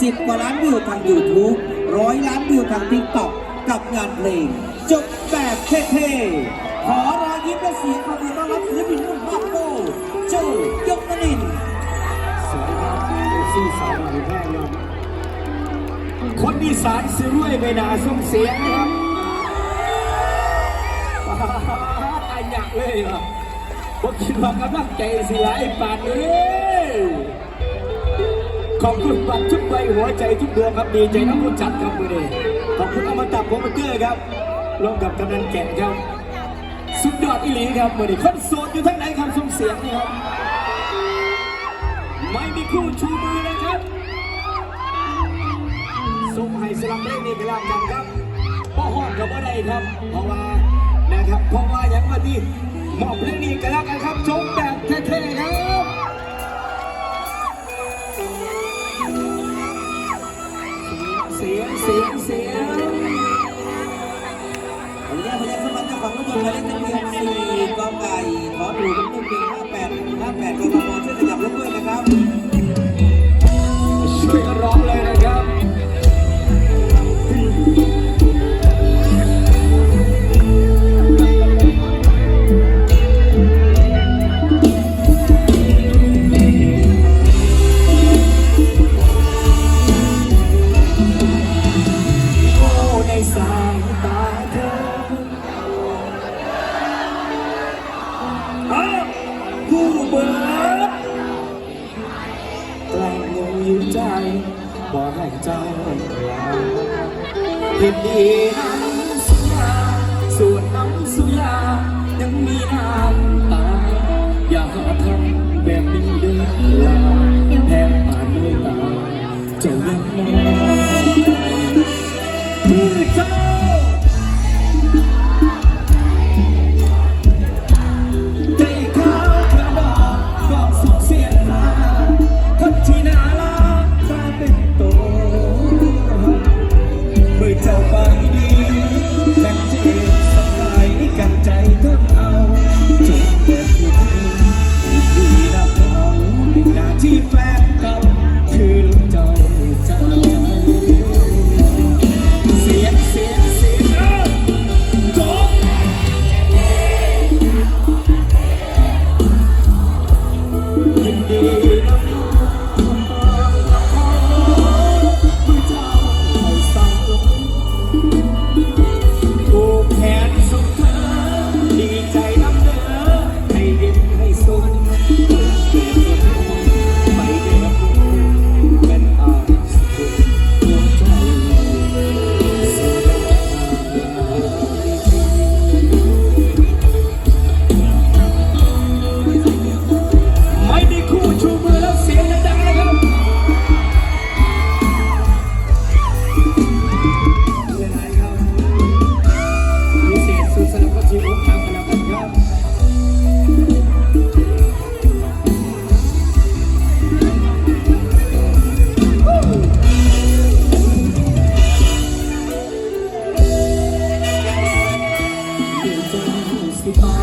10 กว่าล้านวิวทาง YouTube ร้อยล้านวิวทาง TikTok กับงานเพลง จบแบบเท่ๆ ขอรอยยิ้มและเสียงปรบมือต้อนรับศิลปินรุ่นพ่อโก้โจยกมนินสวัสดีครับเอฟซีสาวหลังแพร่ครับคนอีสานซื้อรวยไม่นาส่งเสียงนะครับอันยักเลยเหรอผมคิดว่ากำลังใจสิไหลปานเลย ขอบคุณบัตรทุกใบหัวใจทุกดวงครับดีใจน้ำผู้จัดครับมือนี้ขอบคุณอมตะโปรโมเตอร์ครับร่วมกับกำนันแก่นครับ สุดยอดอีหลีครับมือนี้คนโสดอยู่ทั้งไหนครับส่งเสียงนะครับไม่มีคู่ชูมือนะครับส่งให้สลับเลขนี้ไปแล้วกันครับพ่อหอดกับบ่ได้ครับ เพราะว่านะครับเพราะว่าอย่างว่าที่มอบเลขนี้กันแล้วกันครับชมแบบเท่ๆครับ ยังอยู่ใจบอกให้เจ้าลาเห็นดีน้ำสุยาส่วนน้ำสุยายังมีน้ำ goodbye.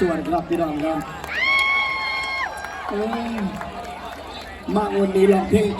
ส่วนครับพี่น้องครับมาวันนี้ลองเพลง